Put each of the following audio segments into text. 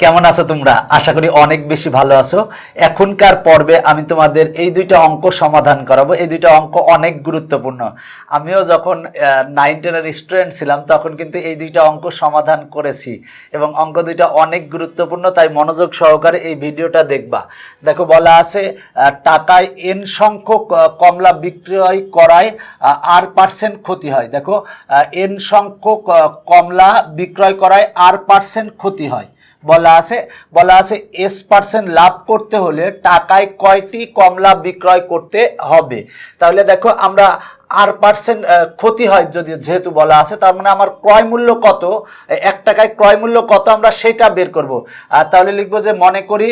কেমন আছো তোমরা? আশা করি অনেক বেশি ভালো আছো। এখনকার পর্বে আমি তোমাদের এই দুইটা অঙ্ক সমাধান করাবো। এই দুইটা অঙ্ক অনেক গুরুত্বপূর্ণ। আমিও যখন নাইন টেনের স্টুডেন্ট ছিলাম, তখন কিন্তু এই দুইটা অঙ্ক সমাধান করেছি। এবং অঙ্ক দুইটা অনেক গুরুত্বপূর্ণ, তাই মনোযোগ সহকারে এই ভিডিওটা দেখবা। দেখো, বলা আছে টাকায় এন সংখ্যক কমলা বিক্রয় করায় আর পার্সেন্ট ক্ষতি হয়। দেখো এন সংখ্যক কমলা বিক্রয় করায় আর পার্সেন্ট ক্ষতি হয়। বলা আছে বলা আছে এস পার্সেন্ট লাভ করতে হলে টাকায় কয়টি কমলা বিক্রয় করতে হবে? তাহলে দেখো, আমরা আর পার্সেন্ট ক্ষতি হয় যদি যেহেতু বলা আছে, তার মানে আমার ক্রয় মূল্য কত? এক টাকায় ক্রয় মূল্য কত আমরা সেটা বের করব। আর তাহলে লিখব যে, মনে করি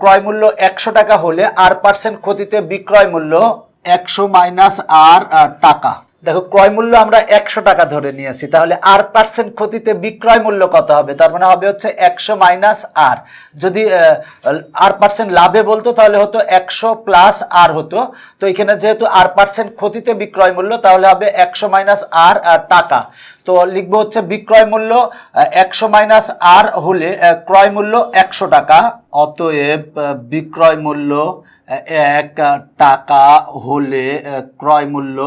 ক্রয় মূল্য একশো টাকা হলে আর পার্সেন্ট ক্ষতিতে বিক্রয় মূল্য একশো মাইনাস আর টাকা। দেখো, ক্রয় মূল্য আমরা একশো টাকা ধরে নিয়েছি, তাহলে আর পার্সেন্ট ক্ষতিতে বিক্রয় মূল্য কত হবে? তার মানে হবে হচ্ছে একশো মাইনাস আর যদি আর পার্সেন্ট লাভে বলতো, তাহলে হতো একশো প্লাস আর হতো। তো এখানে যেহেতু আর পার্সেন্ট ক্ষতিতে বিক্রয় মূল্য, তাহলে হবে একশো মাইনাস আর টাকা। তো লিখব হচ্ছে বিক্রয় মূল্য একশো মাইনাস আর হলে ক্রয় মূল্য একশো টাকা। অতএব বিক্রয় মূল্য এক টাকা হলে ক্রয় মূল্য,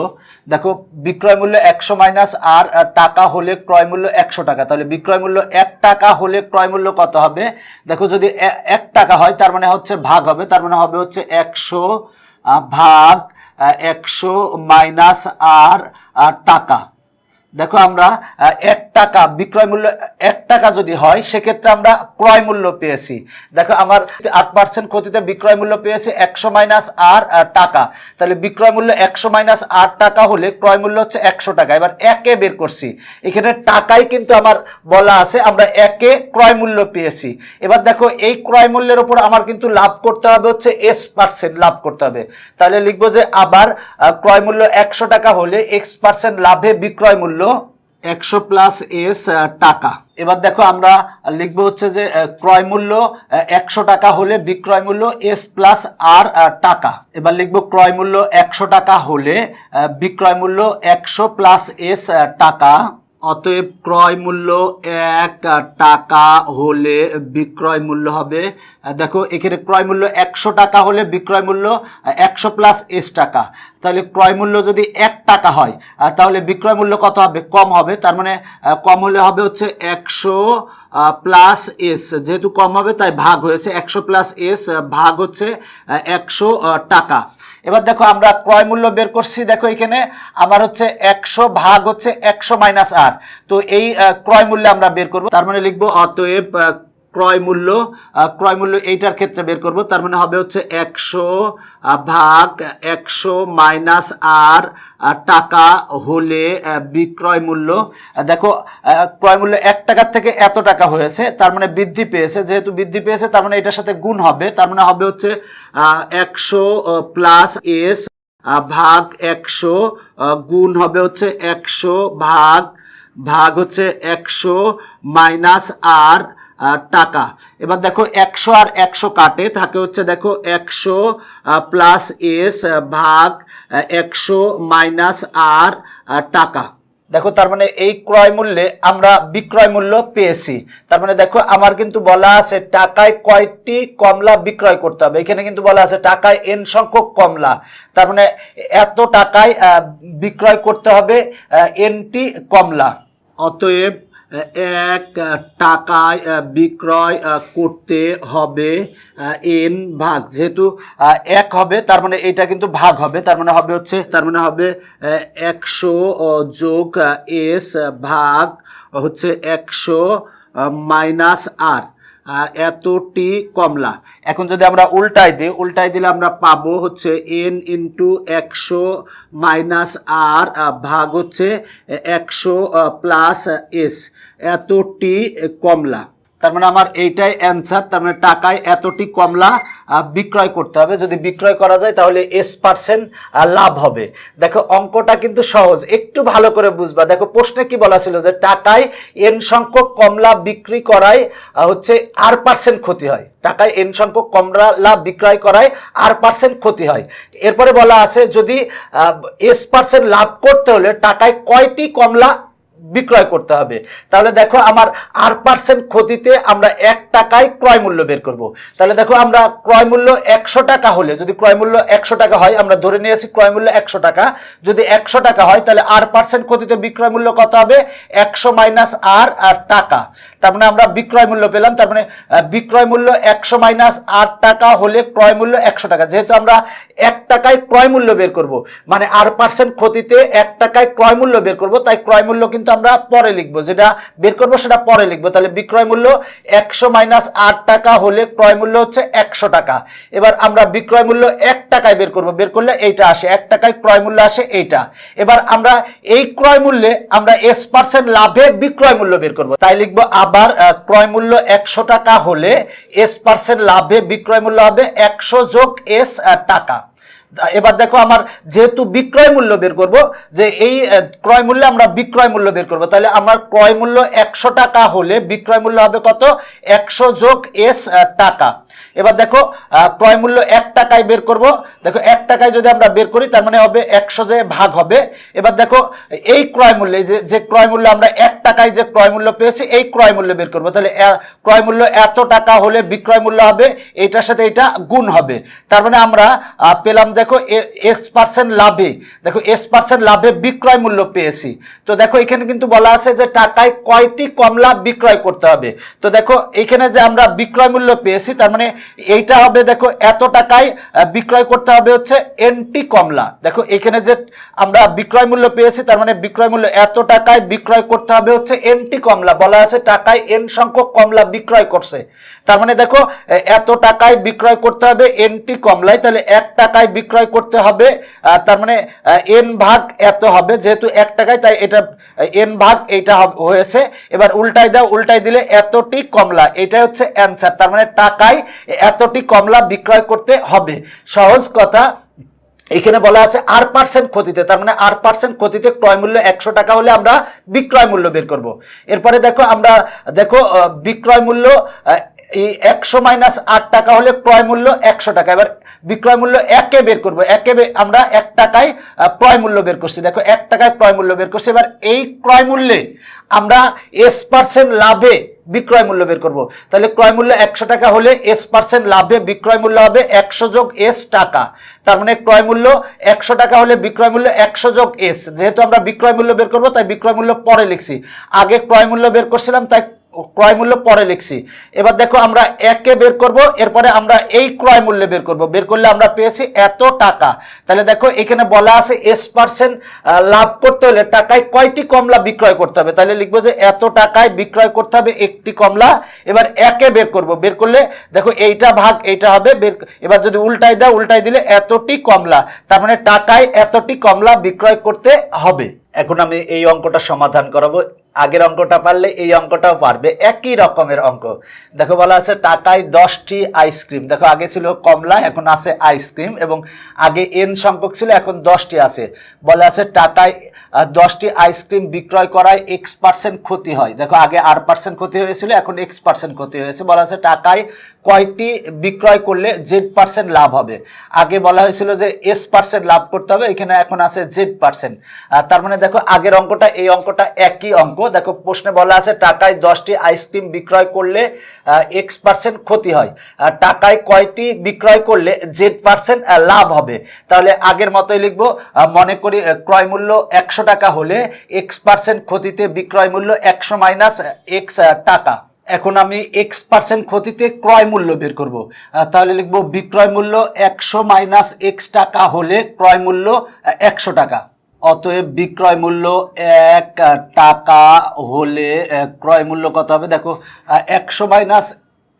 দেখো, বিক্রয় মূল্য একশো মাইনাস আর টাকা হলে ক্রয় মূল্য একশো টাকা। তাহলে বিক্রয় মূল্য এক টাকা হলে ক্রয় মূল্য কত হবে? দেখো, যদি এক টাকা হয়, তার মানে হচ্ছে ভাগ হবে, তার মানে হবে হচ্ছে একশো ভাগ একশো মাইনাস আর টাকা। দেখো আমরা এক টাকা বিক্রয় মূল্য, এক টাকা যদি হয়, সেক্ষেত্রে আমরা ক্রয় মূল্য পেয়েছি। দেখো, আমার আট পার্সেন্ট ক্ষতিতে বিক্রয় মূল্য পেয়েছে একশো মাইনাস আর টাকা। তাহলে বিক্রয় মূল্য একশো মাইনাস আট টাকা হলে ক্রয় মূল্য হচ্ছে একশো টাকা। এবার একে বের করছি। এখানে টাকাই কিন্তু আমার বলা আছে, আমরা একে ক্রয় মূল্য পেয়েছি। এবার দেখো, এই ক্রয় মূল্যের উপর আমার কিন্তু লাভ করতে হবে হচ্ছে এক্স পার্সেন্ট লাভ করতে হবে। তাহলে লিখব যে আবার ক্রয় মূল্য একশো টাকা হলে এক্স পার্সেন্ট লাভে বিক্রয় মূল্য একশো প্লাস এস টাকা। এবার দেখো আমরা লিখব হচ্ছে যে ক্রয় মূল্য একশো টাকা হলে বিক্রয় মূল্য এস প্লাস আর টাকা। এবার লিখব ক্রয় মূল্য একশো টাকা হলে বিক্রয় মূল্য একশো প্লাস এস টাকা। অতএব ক্রয় মূল্য এক টাকা হলে বিক্রয় মূল্য হবে। দেখো, এখানে ক্রয় মূল্য একশো টাকা হলে বিক্রয় মূল্য একশো প্লাস এস টাকা। তাহলে ক্রয় মূল্য যদি এক টাকা হয়, তাহলে বিক্রয় মূল্য কত হবে? কম হবে। তার মানে কম হলে হবে হচ্ছে একশো প্লাস এস যেহেতু কম হবে, তাই ভাগ হয়েছে। একশো প্লাস এস ভাগ হচ্ছে একশো টাকা। এবার দেখো আমরা ক্রয় মূল্য বের করছি, দেখো এখানে আমার হচ্ছে একশো ভাগ হচ্ছে একশো মাইনাস আর তো এই ক্রয় মূল্য আমরা বের করব, তার মানে লিখব অতএব ক্রয় মূল্য ক্রয় মূল্য এইটার ক্ষেত্রে বের করব। তার মানে হবে হচ্ছে একশো ভাগ একশো মাইনাস আর টাকা হলে বিক্রয় মূল্য। দেখো ক্রয় মূল্য এক টাকার থেকে এত টাকা হয়েছে, তার মানে বৃদ্ধি পেয়েছে। যেহেতু বৃদ্ধি পেয়েছে, তার মানে এটার সাথে গুণ হবে। তার মানে হবে হচ্ছে একশো প্লাস এস ভাগ একশো গুণ হবে হচ্ছে একশো ভাগ ভাগ হচ্ছে একশো মাইনাস আর টাকা। এবার দেখো একশো আর একশো কাটে, থাকে হচ্ছে দেখো একশো প্লাস এস ভাগ একশো মাইনাস আর টাকা। দেখো তার মানে এই ক্রয় মূল্যে আমরা বিক্রয় মূল্য পেয়েছি। তার মানে দেখো আমার কিন্তু বলা আছে টাকায় কয়টি কমলা বিক্রয় করতে হবে। এখানে কিন্তু বলা আছে টাকায় এন সংখ্যক কমলা। তার মানে এত টাকায় বিক্রয় করতে হবে এনটি কমলা। অতএব এক টাকায় বিক্রয় করতে হবে এন ভাগ। যেহেতু এক হবে, তার মানে এটা কিন্তু ভাগ হবে, তার মানে হবে হচ্ছে, তার মানে হবে একশো যোগ এস, ভাগ, হচ্ছে একশো মাইনাস আর। এতটি কমলা। এখন যদি আমরা উল্টাই দিই উল্টাই দিলে আমরা পাবো হচ্ছে এন ইন্টু একশো মাইনাস আর ভাগ হচ্ছে একশো প্লাস এস এতটি কমলা। তার মানে আমার এইটাই অ্যান্সার তার মানে টাকায় এতটি কমলা বিক্রয় করতে হবে। যদি বিক্রয় করা যায়, তাহলে এস পার্সেন্ট লাভ হবে। দেখো, অঙ্কটা কিন্তু সহজ। একটু ভালো করে বুঝবা। দেখো, প্রশ্নে কি বলা ছিল যে টাকায় এন সংখ্যক কমলা বিক্রি করায় হচ্ছে আর পার্সেন্ট ক্ষতি হয়। টাকায় এন সংখ্যক কমলা লাভ বিক্রয় করায় আর পার্সেন্ট ক্ষতি হয়। এরপরে বলা আছে, যদি এস পার্সেন্ট লাভ করতে হলে টাকায় কয়টি কমলা বিক্রয় করতে হবে। তাহলে দেখো আমার আর পার্সেন্ট ক্ষতিতে আমরা এক টাকায় ক্রয় মূল্য বের করব। তাহলে দেখো আমরা ক্রয় মূল্য একশো টাকা হলে, যদি ক্রয় মূল্য একশো টাকা হয়, আমরা ধরে নিয়েছি ক্রয় মূল্য একশো টাকা। যদি একশো টাকা হয়, তাহলে আর পার্সেন্ট ক্ষতিতে বিক্রয় মূল্য কত হবে? একশো মাইনাস আর আর টাকা। তার মানে আমরা বিক্রয় মূল্য পেলাম, তার মানে বিক্রয় মূল্য একশো মাইনাস আট টাকা হলে ক্রয় মূল্য একশো টাকা। যেহেতু আমরা এক টাকায় ক্রয় মূল্য বের করব মানে আর পার্সেন্ট ক্ষতিতে এক টাকায় ক্রয় মূল্য বের করব, তাই ক্রয় মূল্য কিন্তু আমরা পরে লিখব। যেটা বের করব সেটা পরে লিখব। তাহলে বিক্রয় মূল্য একশো মাইনাস আট টাকা হলে ক্রয় মূল্য হচ্ছে একশো টাকা। এবার আমরা বিক্রয় মূল্য এক টাকায় বের করব। বের করলে এইটা আসে। এক টাকায় ক্রয় মূল্য আসে এইটা। এবার আমরা এই ক্রয় মূল্যে আমরা এস পার্সেন্ট লাভে বিক্রয় মূল্য বের করব। তাই লিখব আবার ক্রয় মূল্য একশো টাকা হলে এস পার্সেন্ট লাভে বিক্রয় মূল্য হবে একশো যোগ এস টাকা। এবার দেখো আমার যেহেতু বিক্রয় মূল্য বের করব, যে এই ক্রয় মূল্যে আমরা বিক্রয় মূল্য বের করব, তাহলে আমার ক্রয় মূল্য একশো টাকা হলে বিক্রয় মূল্য হবে কত? একশো যোগ এস টাকা। এবার দেখো ক্রয় মূল্য এক টাকায় বের করব, দেখো এক টাকায় যদি আমরা বের করি, তার মানে হবে একশো যে ভাগ হবে। এবার দেখো, এই ক্রয় মূল্যে যে যে ক্রয় মূল্য আমরা এক টাকায় যে ক্রয় মূল্য পেয়েছি, এই ক্রয় মূল্য বের করব। তাহলে ক্রয় মূল্য এত টাকা হলে বিক্রয় মূল্য হবে, এইটার সাথে এটা গুণ হবে। তার মানে আমরা পেলাম দেখো এক্স পার্সেন্ট লাভে, দেখো এস পার্সেন্ট লাভে বিক্রয় মূল্য পেয়েছি। তো দেখো, এখানে কিন্তু বলা আছে যে টাকায় কয়টি কমলা বিক্রয় করতে হবে। তো দেখো, এখানে যে আমরা বিক্রয় মূল্য পেয়েছি, তার মানে এইটা হবে, দেখো, এত টাকায় বিক্রয় করতে হবে হচ্ছে এনটি কমলা। দেখো, এখানে যে আমরা বিক্রয় মূল্য পেয়েছি, তার মানে বিক্রয় মূল্য এত টাকায় বিক্রয় করতে হবে হচ্ছে এনটি কমলা। বলা আছে টাকায় এন সংখ্যক কমলা বিক্রয় করছে। তার মানে দেখো এত টাকায় বিক্রয় করতে হবে এনটি কমলায়, তাহলে এক টাকায় বিক্রয় করতে হবে তার মানে এন ভাগ এত হবে, যেহেতু এক টাকায়, তাই এটা এন ভাগ এইটা হয়েছে। এবার উল্টাই দাও উল্টাই দিলে এতটি কমলা এটা হচ্ছে অ্যান্সার তার মানে টাকায় এতটি কমলা বিক্রয় করতে হবে। সহজ কথা, এখানে বলা আছে আর পার্সেন্ট ক্ষতিতে, তার মানে আর পার্সেন্ট ক্ষতিতে ক্রয় মূল্য একশো টাকা হলে আমরা বিক্রয় মূল্য বের করব। এরপরে দেখো, আমরা দেখো বিক্রয় মূল্য এই একশো মাইনাস আট টাকা হলে ক্রয় মূল্য একশো টাকা। এবার বিক্রয় মূল্য একে বের করব। একে আমরা এক টাকায় ক্রয় মূল্য বের করছি। দেখো, এক টাকায় ক্রয় মূল্য বের করছি। এবার এই ক্রয় মূল্যে আমরা এস পার্সেন্ট লাভে বিক্রয় মূল্য বের করব। তাহলে ক্রয় মূল্য একশো টাকা হলে এস পার্সেন্ট লাভে বিক্রয় মূল্য হবে একশো যোগ এস টাকা। তার মানে ক্রয় মূল্য একশো টাকা হলে বিক্রয় মূল্য একশো যোগ এস যেহেতু আমরা বিক্রয় মূল্য বের করব, তাই বিক্রয় মূল্য পরে লিখছি। আগে ক্রয় মূল্য বের করছিলাম, তাই ক্রয় মূল্য পরে লিখছি। এবার দেখো আমরা একে বের করব, এরপরে আমরা এই ক্রয় মূল্য বের করব। বের করলে আমরা পেয়েছি এত টাকা। তাহলে দেখো এখানে বলা আছে এস পার্সেন্ট লাভ করতে হলে টাকায় কয়টি কমলা বিক্রয় করতে হবে? তাহলে লিখব যে এত টাকায় বিক্রয় করতে হবে একটি কমলা। এবার একে বের করব। বের করলে দেখো এইটা ভাগ, এইটা হবে, বের এবার যদি উল্টাই দাও উল্টাই দিলে এতটি কমলা। তার মানে টাকায় এতটি কমলা বিক্রয় করতে হবে। এখন আমি এই অঙ্কটা সমাধান করাবো। আগের অঙ্কটা পারলে এই অঙ্কটাও পারবে। একই রকমের অঙ্ক। দেখো বলা আছে, টাকায় দশটি আইসক্রিম। দেখো আগে ছিল কমলা, এখন আছে আইসক্রিম এবং আগে এন সংখ্যক ছিল, এখন দশটি আছে। বলা আছে, টাকায় দশটি আইসক্রিম বিক্রয় করায় এক্স পার্সেন্ট ক্ষতি হয়। দেখো আগে আর পার্সেন্ট ক্ষতি হয়েছিল, এখন এক্স পার্সেন্ট ক্ষতি হয়েছে। বলা আছে, টাকায় কয়টি বিক্রয় করলে জেড পার্সেন্ট লাভ হবে? আগে বলা হয়েছিল যে এস পার্সেন্ট লাভ করতে হবে, এখানে এখন আছে জেড পার্সেন্ট তার মানে দেখো আগের অঙ্কটা, এই অঙ্কটা একই অঙ্ক। দেখো, প্রশ্নে বলা আছে, টাকায় দশটি আইসক্রিম বিক্রয় করলে এক্স পার্সেন্ট ক্ষতি হয়। টাকায় কয়টি বিক্রয় করলে জেড পার্সেন্ট লাভ হবে? তাহলে আগের মতোই লিখব মনে করি ক্রয় মূল্য একশো টাকা হলে এক্স পার্সেন্ট ক্ষতিতে বিক্রয় মূল্য একশো মাইনাস এক্স টাকা। এখন আমি এক্স পার্সেন্ট ক্ষতিতে ক্রয় মূল্য বের করব। তাহলে লিখব, বিক্রয় মূল্য একশো মাইনাস এক্স টাকা হলে ক্রয় মূল্য একশো টাকা। অতএব বিক্রয় মূল্য এক টাকা হলে ক্রয় মূল্য কত হবে? দেখো একশো মাইনাস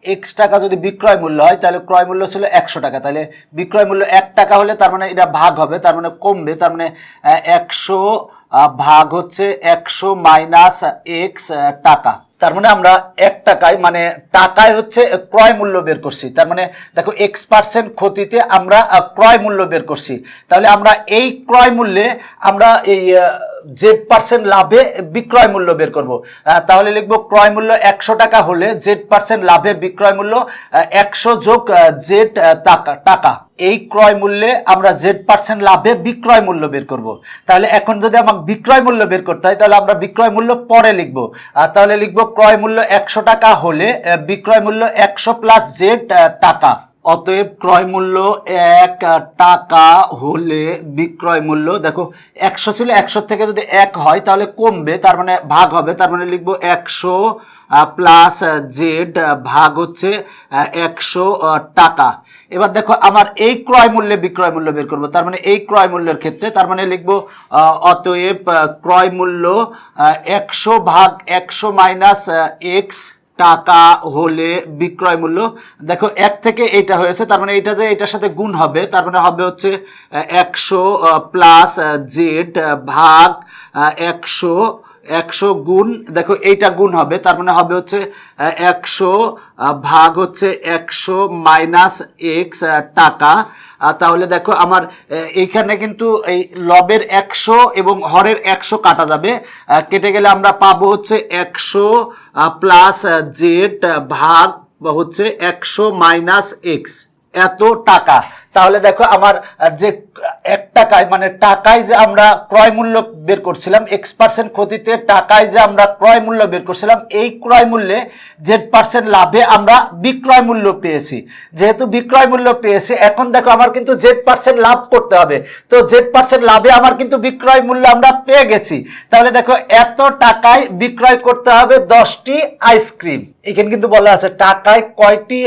এক্স টাকা যদি বিক্রয় মূল্য হয়, তাহলে ক্রয় মূল্য ছিল একশো টাকা। তাহলে বিক্রয় মূল্য এক টাকা হলে তার মানে এটা ভাগ হবে, তার মানে কমবে। তার মানে একশো ভাগ হচ্ছে একশো মাইনাস এক্স টাকা। তার মানে আমরা এক টাকায় মানে টাকায় হচ্ছে ক্রয় মূল্য বের করছি। তার মানে দেখো এক্স পার্সেন্ট ক্ষতিতে আমরা ক্রয় মূল্য বের করছি। তাহলে আমরা এই ক্রয় মূল্যে আমরা এই জেড পার্সেন্ট লাভে বিক্রয় মূল্য বের করব তাহলে লিখব ক্রয় মূল্য একশো টাকা হলে জেড পার্সেন্ট লাভে বিক্রয় মূল্য একশো যোগ জেড টাকা টাকা। এই ক্রয় মূল্যে আমরা জেড পার্সেন্ট লাভে বিক্রয় মূল্য বের করব। তাহলে এখন যদি আমাকে বিক্রয় মূল্য বের করতে হয়, তাহলে আমরা বিক্রয় মূল্য পরে লিখব। তাহলে লিখব ক্রয় মূল্য একশো টাকা হলে বিক্রয় মূল্য একশো প্লাস জেড টাকা। অতএব ক্রয় মূল্য এক টাকা হলে বিক্রয় মূল্য, দেখো, একশো ছিল, একশো থেকে যদি এক হয় তাহলে কমবে, তার মানে ভাগ হবে, তার মানে লিখব একশো প্লাস জেড ভাগ হচ্ছে একশো টাকা। এবার দেখো, আমার এই ক্রয় মূল্যে বিক্রয় মূল্য বের করব, তার মানে এই ক্রয় মূল্যের ক্ষেত্রে, তার মানে লিখব অতএব ক্রয় মূল্য একশো ভাগ একশো মাইনাস এক্স টাকা হলে বিক্রয় মূল্য। দেখো, এক থেকে এটা হয়েছে, তার মানে এটা যে এটার সাথে গুণ হবে, তার মানে হবে হচ্ছে একশো প্লাস জেড ভাগ একশো একশো গুণ, দেখো এইটা গুণ হবে, তার মানে হবে হচ্ছে একশো ভাগ হচ্ছে একশো মাইনাস এক্স টাকা। তাহলে দেখো আমার এইখানে কিন্তু এই লবের একশো এবং হরের একশো কাটা যাবে। কেটে গেলে আমরা পাবো হচ্ছে একশো প্লাস জেড ভাগ হচ্ছে একশো মাইনাস এক্স। এত টাকা। তাহলে দেখো আমার যে, এক টাকায় মানে টাকায় যে আমরা ক্রয় মূল্য বের করছিলাম এক্স পার্সেন্ট ক্ষতিতে টাকায় যে আমরা ক্রয় মূল্য বের করছিলাম, এই ক্রয় মূল্যে জেড পার্সেন্ট লাভে আমরা বিক্রয় মূল্য পেয়েছি। যেহেতু বিক্রয় মূল্য পেয়েছি, এখন দেখো আমার কিন্তু জেড পার্সেন্ট লাভ করতে হবে। তো জেড পার্সেন্ট লাভে আমার কিন্তু বিক্রয় মূল্য আমরা পেয়ে গেছি। তাহলে দেখো এত টাকায় বিক্রয় করতে হবে দশটি আইসক্রিম। এখানে কিন্তু বলা আছে, টাকায় কয়টি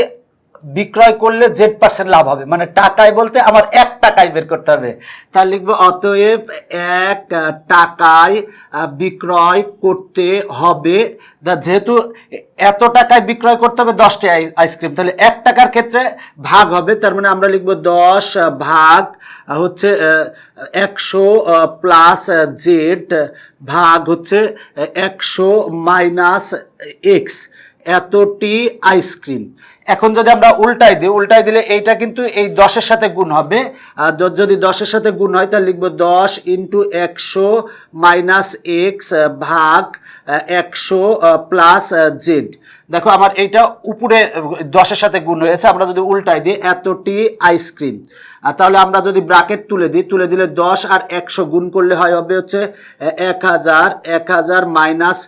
বিক্রয় করলে জেড পার্সেন্ট লাভ হবে। মানে টাকায় বলতে আমার এক টাকায় বের করতে হবে। তাহলে লিখব, অতএব এক টাকায় বিক্রয় করতে হবে। যেহেতু এত টাকায় বিক্রয় করতে হবে দশটি আইসক্রিম, তাহলে এক টাকার ক্ষেত্রে ভাগ হবে। তার মানে আমরা লিখব দশ ভাগ হচ্ছে একশো প্লাস জেড ভাগ হচ্ছে একশো মাইনাস এক্স। এতটি আইসক্রিম। এখন যদি আমরা উল্টাই দিই, উল্টাই দিলে এইটা কিন্তু এই দশের সাথে গুণ হবে। আর যদি দশের সাথে গুণ হয়, তাহলে লিখব দশ ইন্টু একশো মাইনাস এক্স ভাগ একশো প্লাস জেড। দেখো আমার এইটা উপরে দশের সাথে গুণ হয়েছে, আমরা যদি উল্টাই দিই, এতটি আইসক্রিম। তাহলে আমরা যদি ব্রাকেট তুলে দিই, তুলে দিলে দশ আর একশো গুণ করলে হয় হবে হচ্ছে এক হাজার এক হাজার মাইনাস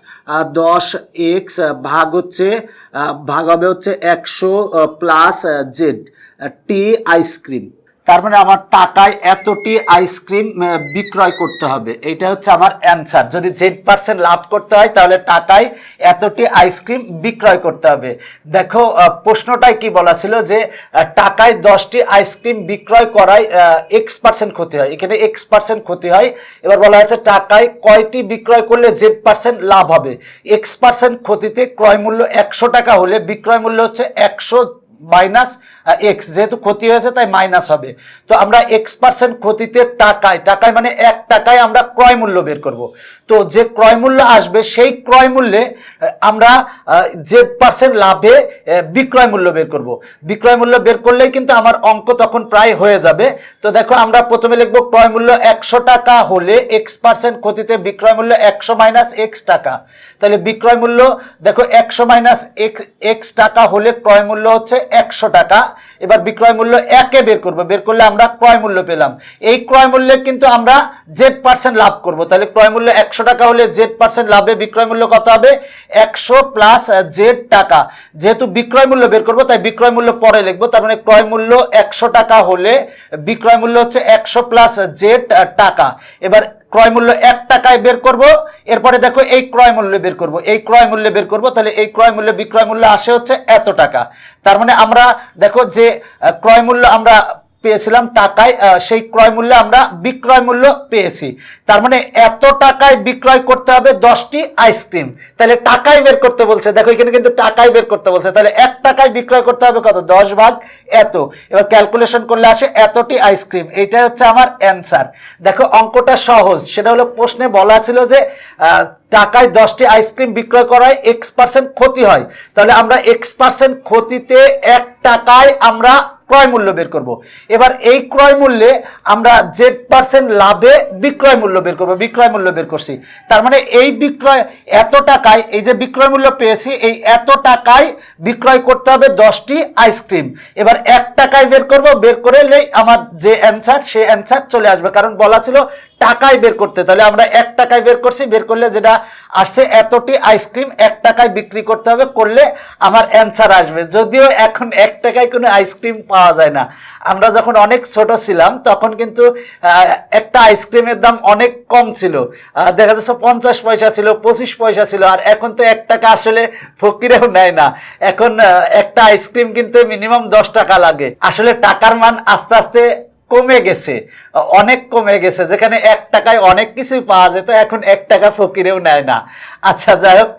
দশ এক্স ভাগ হচ্ছে ভাগ হবে হচ্ছে একশো প্লাস জেড টি আইসক্রিম তার মানে আমার টাকায় এতটি আইসক্রিম বিক্রয় করতে হবে। এটা হচ্ছে আমার অ্যান্সার। যদি জেড পার্সেন্ট লাভ করতে হয়, তাহলে টাকায় এতটি আইসক্রিম বিক্রয় করতে হবে। দেখো প্রশ্নটায় কি বলা ছিল যে টাকায় দশটি আইসক্রিম বিক্রয় করায় এক্স পার্সেন্ট ক্ষতি হয়। এখানে এক্স পার্সেন্ট ক্ষতি হয়। এবার বলা হয়েছে, টাকায় কয়টি বিক্রয় করলে জেড পার্সেন্ট লাভ হবে? এক্স পার্সেন্ট ক্ষতিতে ক্রয় মূল্য একশো টাকা হলে বিক্রয় মূল্য হচ্ছে একশো মাইনাস এক্স যেহেতু ক্ষতি হয়েছে, তাই মাইনাস হবে। তো আমরা এক্স পার্সেন্ট ক্ষতিতে টাকায় টাকায় মানে এক টাকায় আমরা ক্রয় মূল্য বের করব। তো যে ক্রয় মূল্য আসবে, সেই ক্রয় মূল্যে আমরা যে পার্সেন্ট লাভে বিক্রয় মূল্য বের করব। বিক্রয় মূল্য বের করলেই কিন্তু আমার অঙ্ক তখন প্রায় হয়ে যাবে। তো দেখো, আমরা প্রথমে লিখব ক্রয় মূল্য একশো টাকা হলে এক্স পার্সেন্ট ক্ষতিতে বিক্রয় মূল্য একশো মাইনাস এক্স টাকা। তাহলে বিক্রয় মূল্য, দেখো, একশো মাইনাস এক্স টাকা হলে ক্রয় মূল্য হচ্ছে একশো টাকা। এবার বিক্রয় মূল্য একে বের করব। বের করলে আমরা ক্রয় মূল্য পেলাম। এই ক্রয় মূল্যে কিন্তু আমরা জেড পার্সেন্ট লাভ করব। তাহলে ক্রয় মূল্য একশো টাকা হলে জেড পার্সেন্ট লাভে বিক্রয় মূল্য কত হবে? একশো প্লাস জেড টাকা। যেহেতু বিক্রয় মূল্য বের করব, তাই বিক্রয় মূল্য পরে লিখব। তার মানে ক্রয় মূল্য একশো টাকা হলে বিক্রয় মূল্য হচ্ছে একশো প্লাস জেড টাকা। এবার ক্রয় মূল্য এক টাকায় বের করব। এরপরে দেখো এই ক্রয় মূল্য বের করব। এই ক্রয় মূল্য বের করব। তাহলে এই ক্রয় মূল্য, বিক্রয় মূল্য আসে হচ্ছে এত টাকা। তার মানে আমরা দেখো যে ক্রয় মূল্য আমরা পেয়েছিলাম টাকায় সেই ক্রয় মূল্যে আমরা বিক্রয় মূল্য পেয়েছি। তার মানে এত টাকায় বিক্রয় করতে হবে দশটি আইসক্রিম। তাহলে টাকায় বের করতে বলছে, দেখো এখানে কিন্তু টাকায় বের করতে বলছে। তাহলে এক টাকায় বিক্রয় করতে হবে কত? দশ ভাগ এত। এবার ক্যালকুলেশন করলে আসে এতটি আইসক্রিম। এইটা হচ্ছে আমার অ্যান্সার দেখো, অঙ্কটা সহজ। সেটা হলো প্রশ্নে বলা ছিল যে টাকায় দশটি আইসক্রিম বিক্রয় করায় এক্স পার্সেন্ট ক্ষতি হয়। তাহলে আমরা এক্স পার্সেন্ট ক্ষতিতে এক টাকায় আমরা ক্রয় মূল্য বের করব। এবার এই ক্রয় মূল্যে আমরা জেড পার্সেন্ট লাভে বিক্রয় মূল্য বের করব, বিক্রয় মূল্য বের করছি। তার মানে এই বিক্রয় এত টাকায়, এই যে বিক্রয় মূল্য পেয়েছি, এই এত টাকায় বিক্রয় করতে হবে দশটি আইসক্রিম। এবার এক টাকায় বের করব, বের করে আমার যে অ্যান্সার সে অ্যান্সার চলে আসবে। কারণ বলা ছিল টাকায় বের করতে। তাহলে আমরা এক টাকায় বের করছি, বের করলে যেটা আসছে, এতটি আইসক্রিম এক টাকায় বিক্রি করতে হবে, করলে আমার অ্যান্সার আসবে। যদিও এখন এক টাকায় কোনো আইসক্রিম পাওয়া যায় না। আমরা যখন অনেক ছোট ছিলাম, তখন কিন্তু একটা আইসক্রিমের দাম অনেক কম ছিল। দেখা যাচ্ছে পঞ্চাশ পয়সা ছিল, পঁচিশ পয়সা ছিল, আর এখন তো এক টাকা আসলে ফকিরেও নেয় না। এখন একটা আইসক্রিম কিনতে মিনিমাম দশ টাকা লাগে। আসলে টাকার মান আস্তে আস্তে কমে গেছে, অনেক কমে গেছে, যেখানে এক টাকায় অনেক কিছুই পাওয়া যেত, এখন এক টাকা ফকিরেও নেয় না। আচ্ছা যাই হোক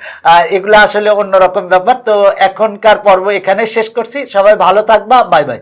এগুলো আসলে অন্যরকম ব্যাপার। তো এখনকার পর্ব এখানে শেষ করছি। সবাই ভালো থাকবা, বাই বাই।